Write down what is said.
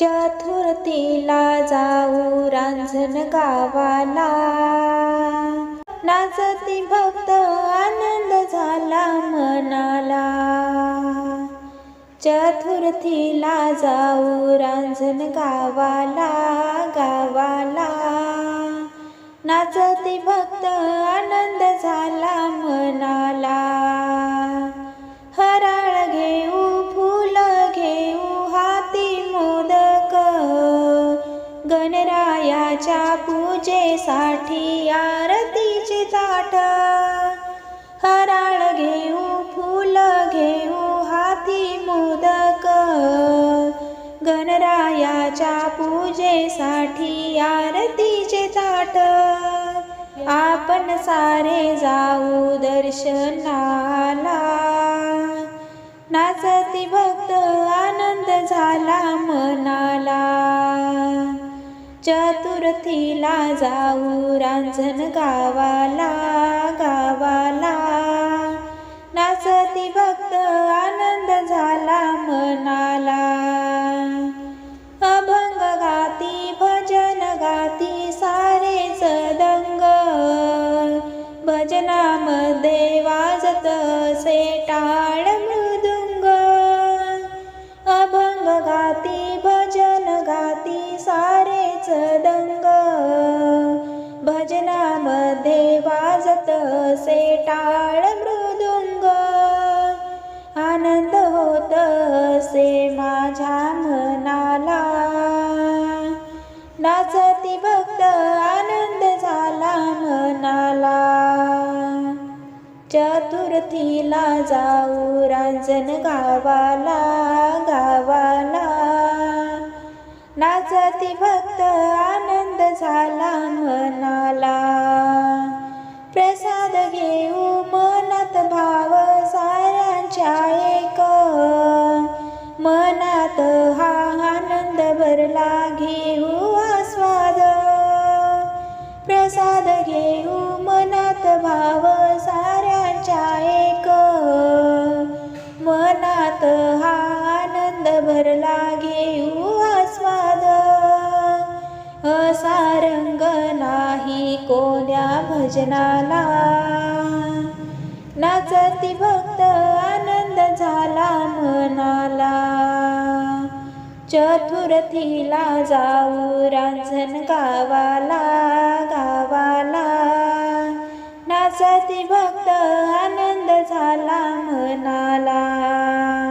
चतुर्थीला जाऊ रांझण गावाला. नाचती भक्त आनंद झाला मनाला. चतुर्थीला जाऊ रांझण गावाला गावाला. नाचती भक्त आनंद झाला पूजेसाठी आरतीचे ताट हराळ घेऊ फुल घेऊ हाती मोदक. गणरायाच्या पूजेसाठी आरतीचे ताट आपण सारे जाऊ दर्शनाला. नाचती भक्त आनंद झाला मनाला. चतुर्थीला जाऊ रांझण गावाला गावाला. नाचती भक्त आनंद झाला मनाला. अभंग गाती भजन गाती सारेच दंग भजनामध्ये वाजत से टाळ मृदुंग. अभंग गाती भजनामध्ये वाजत असे टाळ मृदुंग. आनंद होत असे माझ्या मनाला. नाचती भक्त आनंद झाला मनाला. चतुर्थीला जाऊ रांजण गावाला गावाला. नाचती भक्त करला घेऊ आस्वाद प्रसाद घेऊ मनात भाव साऱ्यांच्या एक. मनात हा आनंद भरला घेऊ आस्वाद असा रंग नाही कोण्या भजनाला. नाचती भक्त आनंद चतुर्थीला जाऊ रांझण गावाला गावाला. नाचती भक्त आनंद झाला मनाला.